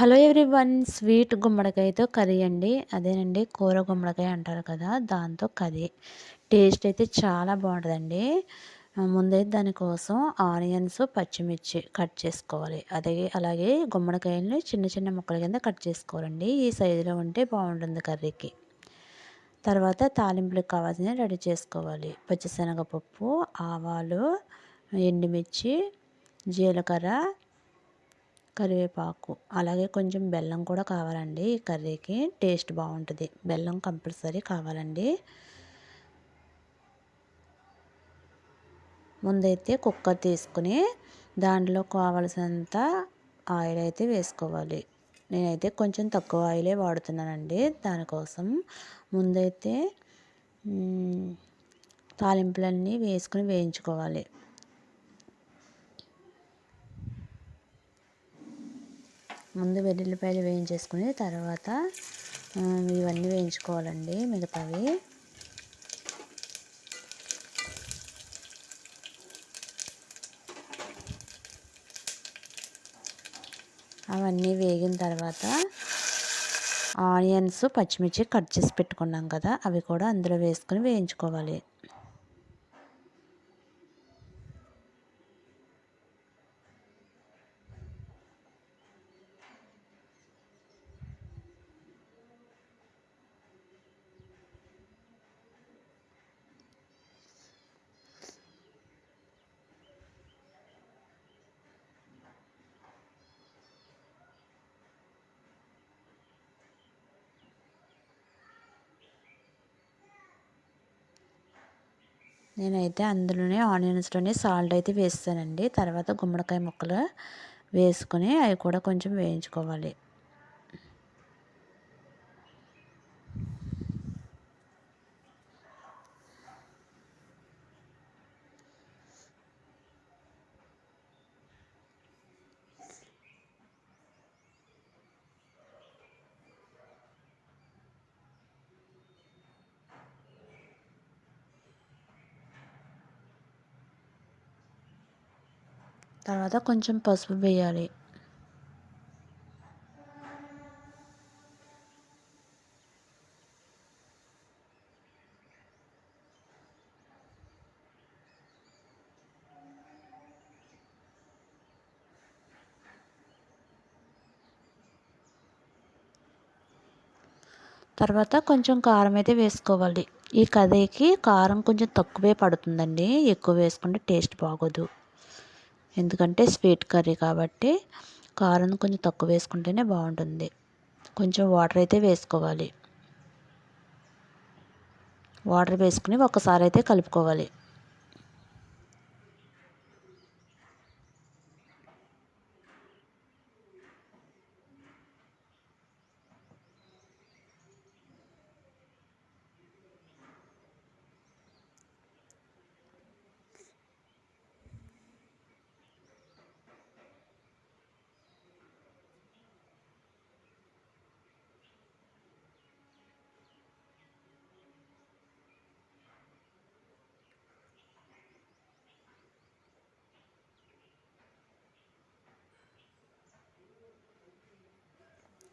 Hello everyone sweet గుమ్మడికాయతో curry అండి. అదేనండి కూర గుమ్మడికాయ అంటారు కదా దాంతో కర్రీ. టేస్ట్ అయితే చాలా బాగుంటుందండి. ముందైతే దానికోసం ఆనియన్స్ పచ్చిమిర్చి కట్ చేసుకోవాలి. అదే అలాగే గుమ్మడికాయలని చిన్న చిన్న ముక్కల కింద కట్ చేసుకోవాలండి. ఈ సైజులో ఉంటే బాగుంటుంది కర్రీకి. తర్వాత తాలింపులకు కావాల్సినవి రెడీ చేసుకోవాలి. పచ్చిశనగపప్పు ఆవాలు ఎండుమిర్చి జీలకర్ర కరివేపాకు అలాగే కొంచెం బెల్లం కూడా కావాలండి ఈ కర్రీకి. టేస్ట్ బాగుంటుంది. బెల్లం కంపల్సరీ కావాలండి. ముందైతే కుక్కర్ తీసుకుని దాంట్లో కావలసినంత ఆయిల్ అయితే వేసుకోవాలి. నేనైతే కొంచెం తక్కువ ఆయిలే వాడుతున్నానండి దానికోసం. ముందైతే తాలింపులన్నీ వేసుకుని వేయించుకోవాలి. ముందు వెల్లుల్లిపాయలు వేయించేసుకుని తర్వాత ఇవన్నీ వేయించుకోవాలండి మిగతావి. అవన్నీ వేగిన తర్వాత ఆనియన్స్ పచ్చిమిర్చి కట్ చేసి పెట్టుకున్నాం కదా అవి కూడా అందులో వేసుకొని వేయించుకోవాలి. నేనైతే అందులోనే ఆనియన్స్లోనే సాల్ట్ అయితే వేస్తానండి. తర్వాత గుమ్మడికాయ ముక్కలు వేసుకొని అవి కూడా కొంచెం వేయించుకోవాలి. తర్వాత కొంచెం పసుపు వేయాలి. తర్వాత కొంచెం కారం అయితే వేసుకోవాలి. ఈ కర్రీకి కారం కొంచెం తక్కువే పడుతుందండి. ఎక్కువ వేసుకుంటే టేస్ట్ బాగోదు. ఎందుకంటే స్వీట్ కర్రీ కాబట్టి కారం కొంచెం తక్కువ వేసుకుంటేనే బాగుంటుంది. కొంచెం వాటర్ అయితే వేసుకోవాలి. వాటర్ వేసుకుని ఒకసారి అయితే కలుపుకోవాలి.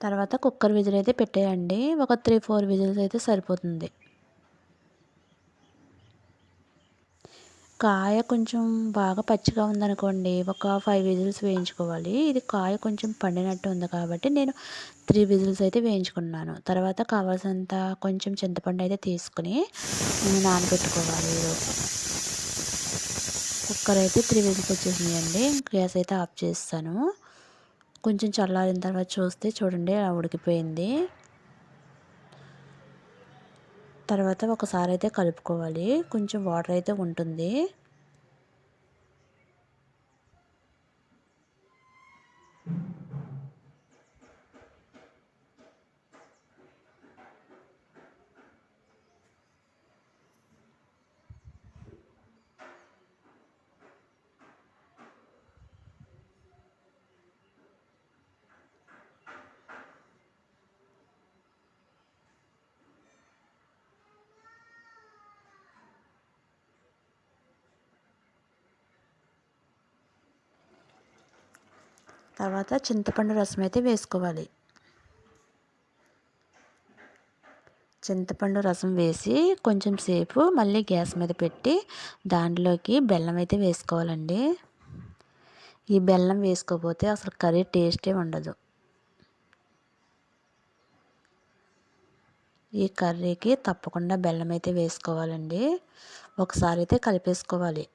తర్వాత కుక్కర్ విజిల్ అయితే పెట్టేయండి. ఒక త్రీ ఫోర్ విజిల్స్ అయితే సరిపోతుంది. కాయ కొంచెం బాగా పచ్చిగా ఉందనుకోండి ఒక ఫైవ్ విజిల్స్ వేయించుకోవాలి. ఇది కాయ కొంచెం పండినట్టు ఉంది కాబట్టి నేను త్రీ విజిల్స్ అయితే వేయించుకున్నాను. తర్వాత కావాల్సినంత కొంచెం చింతపండు అయితే తీసుకుని నానబెట్టుకోవాలి కుక్కర్ అయితే త్రీ విజిల్స్ వచ్చేసినాయండి. గ్యాస్ అయితే ఆఫ్ చేస్తాను. కొంచెం చల్లారిన తర్వాత చూస్తే చూడండి అలా ఉడికిపోయింది. తర్వాత ఒకసారి అయితే కలుపుకోవాలి. కొంచెం వాటర్ అయితే ఉంటుంది. తర్వాత చింతపండు రసం అయితే వేసుకోవాలి. చింతపండు రసం వేసి కొంచెం సేపు మళ్ళీ గ్యాస్ మీద పెట్టి దాంట్లోకి బెల్లం అయితే వేసుకోవాలండి. ఈ బెల్లం వేసుకోకపోతే అసలు కర్రీ టేస్టే ఉండదు. ఈ కర్రీకి తప్పకుండా బెల్లం అయితే వేసుకోవాలండి. ఒకసారి అయితే కలిపేసుకోవాలి.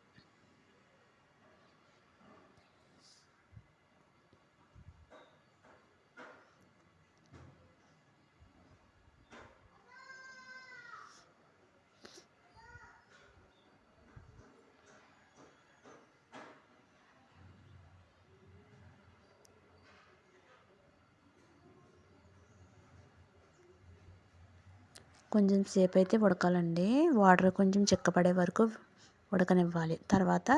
కొంచెం సేపు అయితే ఉడకాలండి. వాటర్ కొంచెం చిక్కపడే వరకు ఉడకనివ్వాలి. తర్వాత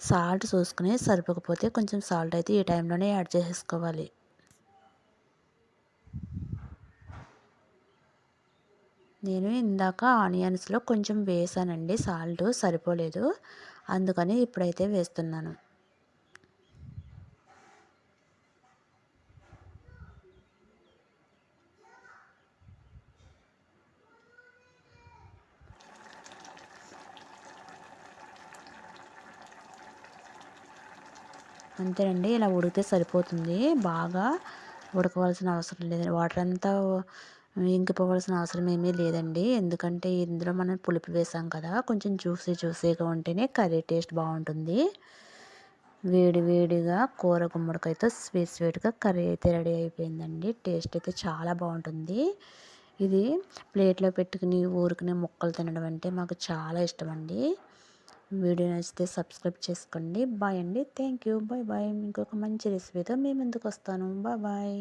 సాల్ట్ చూసుకుని సరిపోకపోతే కొంచెం సాల్ట్ అయితే ఈ టైంలోనే యాడ్ చేసేసుకోవాలి. నేను ఇందాక ఆనియన్స్లో కొంచెం వేసానండి. సాల్ట్ సరిపోలేదు. అందుకని ఇప్పుడైతే వేస్తున్నాను. అంతేనండి. ఇలా ఉడికితే సరిపోతుంది. బాగా ఉడకవలసిన అవసరం లేదు. వాటర్ అంతా ఇంకిపోవలసిన అవసరం ఏమీ లేదండి. ఎందుకంటే ఇందులో మనం పులుపు వేసాం కదా కొంచెం జ్యూసీ జ్యూసీగా ఉంటేనే కర్రీ టేస్ట్ బాగుంటుంది. వేడి వేడిగా కూర గుమ్మడికాయతో స్వీట్ స్వీట్గా కర్రీ అయితే రెడీ అయిపోయిందండి. టేస్ట్ అయితే చాలా బాగుంటుంది. ఇది ప్లేట్లో పెట్టుకుని ఊరుకునే ముక్కలు తినడం అంటే మాకు చాలా ఇష్టం అండి వీడియో నచ్చితే సబ్స్క్రైబ్ చేసుకోండి. బాయ్ అండి. Thank you bye bye. ఇంకొక మంచి రెసిపీతో మీ ముందుకు వస్తాను. Bye bye.